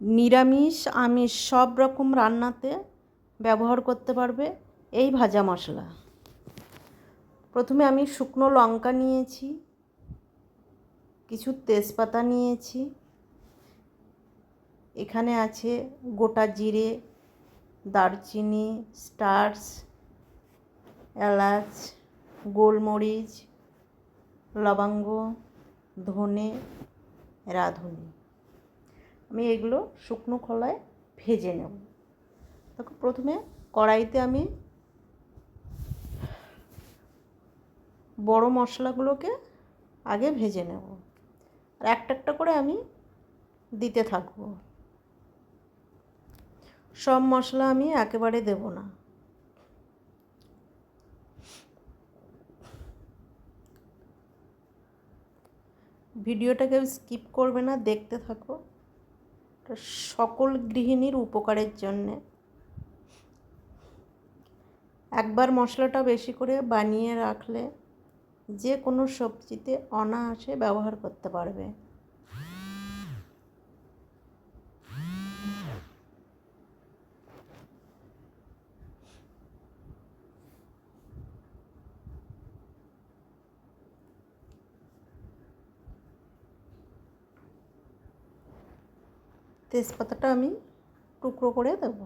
নিরামিষ, আমিষ সব রকম রান্নাতে ব্যবহার করতে পারবে এই ভাজা মশলা। প্রথমে আমি শুকনো লঙ্কা নিয়েছি, কিছু তেজপাতা নিয়েছি, এখানে আছে গোটা জিরে, দারচিনি স্টার্স এলাচ, গোলমরিচ, লবঙ্গ, ধনে, রাঁধুনি। আমি এগুলো শুকনো খোলায় ভেজে নেব। দেখো, প্রথমে কড়াইতে আমি বড় মশলাগুলোকে আগে ভেজে নেব। আর একটা একটা করে আমি দিতে থাকব। সব মশলা আমি একেবারে দেব না। ভিডিওটাকে স্কিপ করবে না, দেখতে থাকো। সকল গৃহিণীর উপকারের জন্যে। একবার মশলাটা বেশি করে বানিয়ে রাখলে যে কোনো সবজিতে অনায়াসে ব্যবহার করতে পারবে। তেজপাতাটা আমি টুকরো করে দেবো।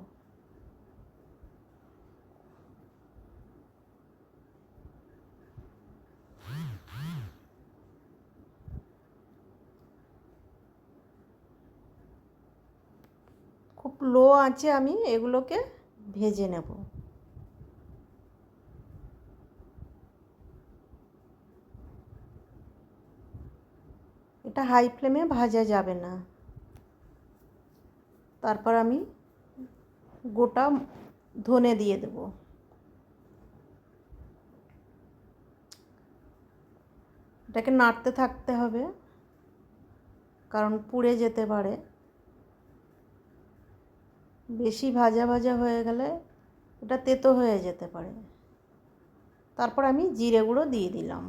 খুব লো আছে আমি এগুলোকে ভেজে নেব। এটা হাই ফ্লেমে ভাজা যাবে না। তারপর আমি গোটা ধনে দিয়ে দেব। এটাকে নাড়তে থাকতে হবে, কারণ পুড়ে যেতে পারে। বেশি ভাজা ভাজা হয়ে গেলে এটা তেতো হয়ে যেতে পারে। তারপর আমি জিরে গুঁড়ো দিয়ে দিলাম।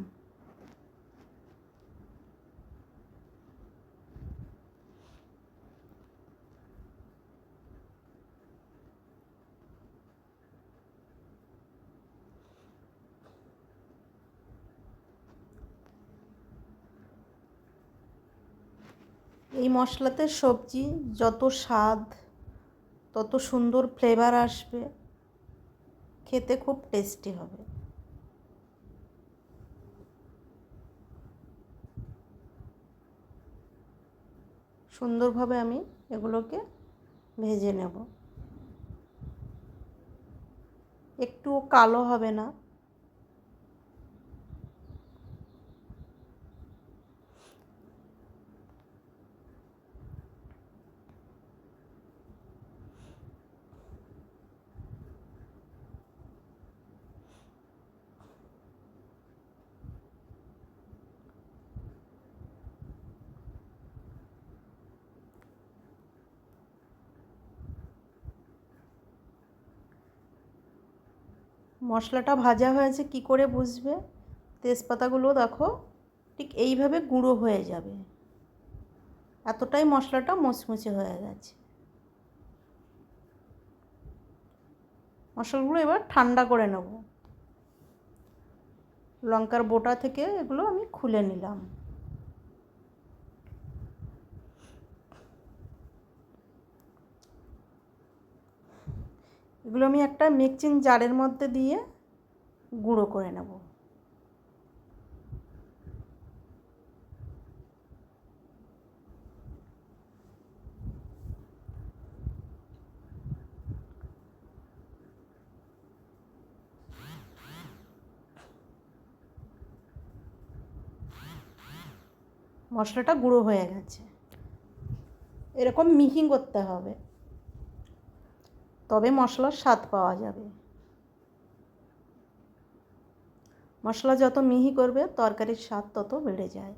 এই মশলাতে সবজি যত স্বাদ, তত সুন্দর ফ্লেভার আসবে, খেতে খুব টেস্টি হবে। সুন্দরভাবে আমি এগুলোকে ভেজে নেব। একটুও কালো হবে না। মশলাটা ভাজা হয়েছে, কি করে বুঝবে? তেজপাতাগুলো দেখো, ঠিক এইভাবে গুঁড়ো হয়ে যাবে। এতটাই মশলাটা মুচমুচে হয়ে গেছে। মশলাগুলো এবার ঠান্ডা করে নেব। লঙ্কার বোটা থেকে এগুলো আমি খুলে নিলাম। এগুলো আমি একটা মিক্সিং জারের মধ্যে দিয়ে গুঁড়ো করে নেব। মশলাটা গুঁড়ো হয়ে গেছে। এরকম মিহি করতে হবে। তবে মশলার স্বাদ পাওয়া যাবে। মশলা যত মিহি করবে, তরকারির স্বাদ তত বেড়ে যায়।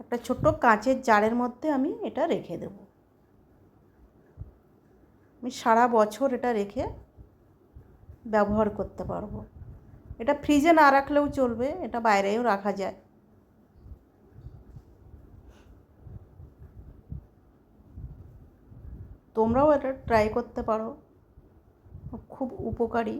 একটা ছোট্ট কাঁচের জারের মধ্যে আমি এটা রেখে দেব। আমি সারা বছর এটা রেখে ব্যবহার করতে পারব। এটা ফ্রিজে না রাখলেও চলবে, এটা বাইরেও রাখা যায়। তোমরাও এটা ট্রাই করতে পারো। খুব উপকারী।